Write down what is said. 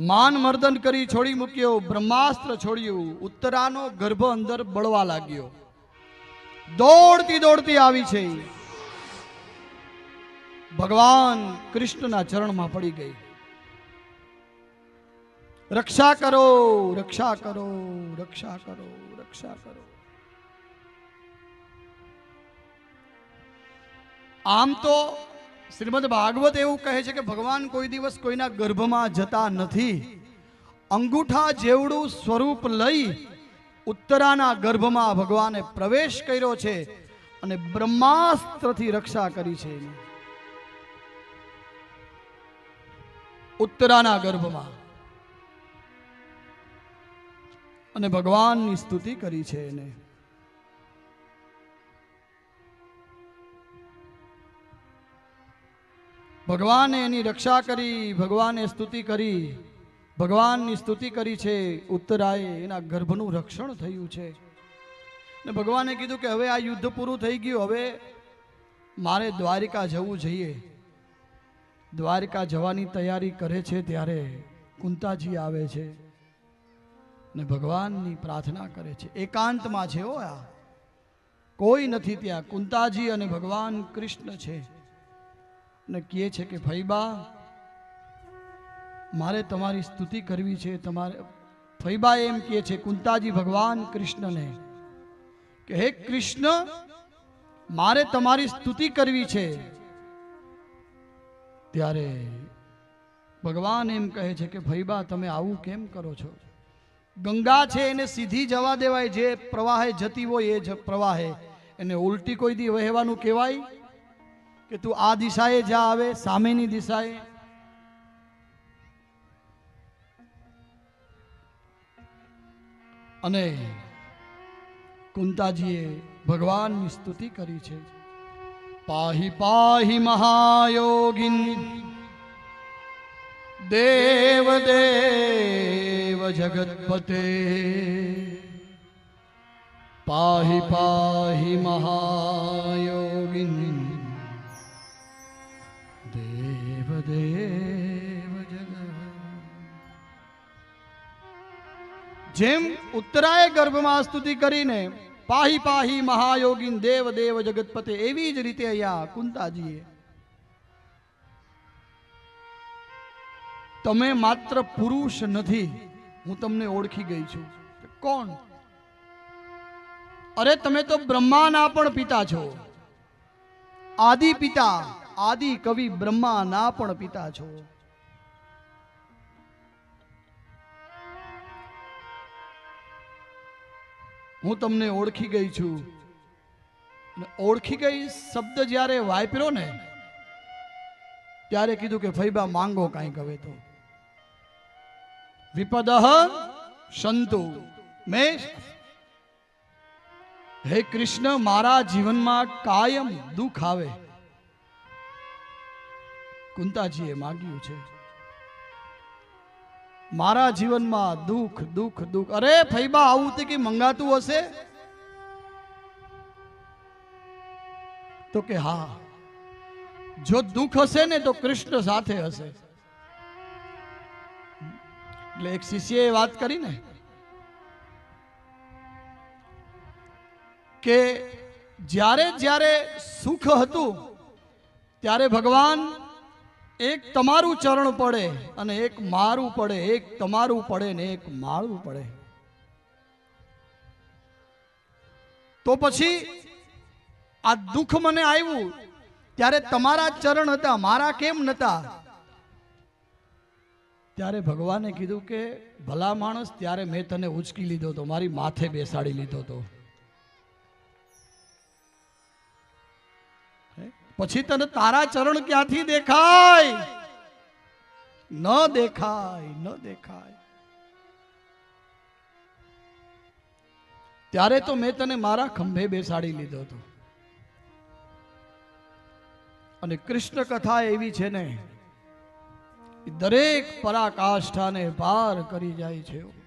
માન મર્દન કરી છોડી મૂક્યો, બ્રહ્માસ્ત્ર છોડ્યું, ઉત્તરાનો ગર્ભ અંદર બળવા લાગ્યો. દોડતી દોડતી આવી છે. ભગવાન કૃષ્ણના ચરણમાં પડી ગઈ. રક્ષા કરો રક્ષા કરો રક્ષા કરો રક્ષા કરો. આમ તો શ્રીમદ ભાગવત એવું કહે છે કે ભગવાન કોઈ દિવસ કોઈના ગર્ભમાં જતા નથી. અંગૂઠા જેવડું સ્વરૂપ લઈ ઉત્તરાના ગર્ભમાં ભગવાને પ્રવેશ કર્યો છે અને બ્રહ્માસ્ત્રથી રક્ષા કરી છે ઉત્તરાના ગર્ભમાં. અને ભગવાનની સ્તુતિ કરી છે એને. ભગવાને એની રક્ષા કરી, ભગવાને સ્તુતિ કરી. ભગવાનની સ્તુતિ કરી છે ઉત્તરાએ એના ગર્ભનું રક્ષણ થયું છે. ને ભગવાને કીધું કે હવે આ યુદ્ધ પૂરું થઈ ગયું, હવે મારે દ્વારિકા જવું જોઈએ. દ્વારિકા જવાની તૈયારી કરે છે ત્યારે કુંતાજી આવે છે ને ભગવાનની પ્રાર્થના કરે છે. એકાંતમાં છે હો આ. કોઈ નથી ત્યાં. કુંતાજી અને ભગવાન કૃષ્ણ છે. ને કહે છે કે ફૈબા મારે તમારી સ્તુતિ કરવી છે. તમારે ફૈબા એમ કહે છે, કુંતાજી, ભગવાન કૃષ્ણને કે, હે કૃષ્ણ, મારે તમારી સ્તુતિ કરવી છે. ત્યારે ભગવાન એમ કહે છે કે ફૈબા તમે આવું કેમ કરો છો? ગંગા છે એને સીધી જવા દેવાય, જે પ્રવાહે જતી હોય એ જ પ્રવાહે. એને ઉલટી કોઈ દી વહેવાનું કહેવાય? કે તું આ દિશાએ જા આવે, સામેની દિશાએ. અને કુંતાજીએ ભગવાનની સ્તુતિ કરી છે. પાહી પાહી મહાયોગી દેવ દેવ જગતપતે. પાહી પાહી મહાયોગિન જેમ ઉત્તરાય ગર્ભમાં સ્તુતિ કરીને પાહી પાહી મહાયોગીન દેવ દેવ જગતપતે એવી જ રીતે અહીંયા કુંતાજીએ. તમે માત્ર પુરુષ નથી, હું તમને ઓળખી ગઈ છું. કોણ? અરે તમે તો બ્રહ્માના પણ પિતા છો. આદિ પિતા, આદિ કવિ બ્રહ્માના પણ પિતા છો. હું તમને ઓળખી ગઈ છું. ઓળખી ગઈ શબ્દ જ્યારે વાપર્યો ને, ત્યારે કીધું કે ફૈબા, માંગો કાંઈક હવે તો. વિપદ સંતુ મેં હે કૃષ્ણ, મારા જીવનમાં કાયમ દુઃખ આવે. કુંતાજીએ માગ્યું છે. મારા જીવનમાં દુઃખ દુઃખ દુઃખ. અરે, ફૈબા, આવું તે કે મંગાતું હશે? તો કે હા. જો દુઃખ હશે ને, તો કૃષ્ણ સાથે હશે. એટલે એક શિષ્યએ વાત કરી ને, કે જ્યારે જ્યારે સુખ હતું, ત્યારે ભગવાન એક તમારું ચરણ પડે અને એક મારું પડે, એક તમારું પડે ને એક મારું પડે. તો પછી આ દુઃખ મને આવ્યું, ત્યારે તમારા ચરણ હતા, મારા કેમ નતા? ત્યારે ભગવાને કીધું કે, ભલા માણસ, ત્યારે મેં તને ઉચકી લીધો તો, મારી માથે બેસાડી લીધો તો. પછી તને તારા ચરણ ક્યાંથી દેખાય? ન દેખાય ન દેખાય. ત્યારે તો મેં તને મારા ખંભે બેસાડી લીધો હતો. અને કૃષ્ણ કથા એવી છે ને દરેક પરાકાષ્ઠાને પાર કરી જાય છે.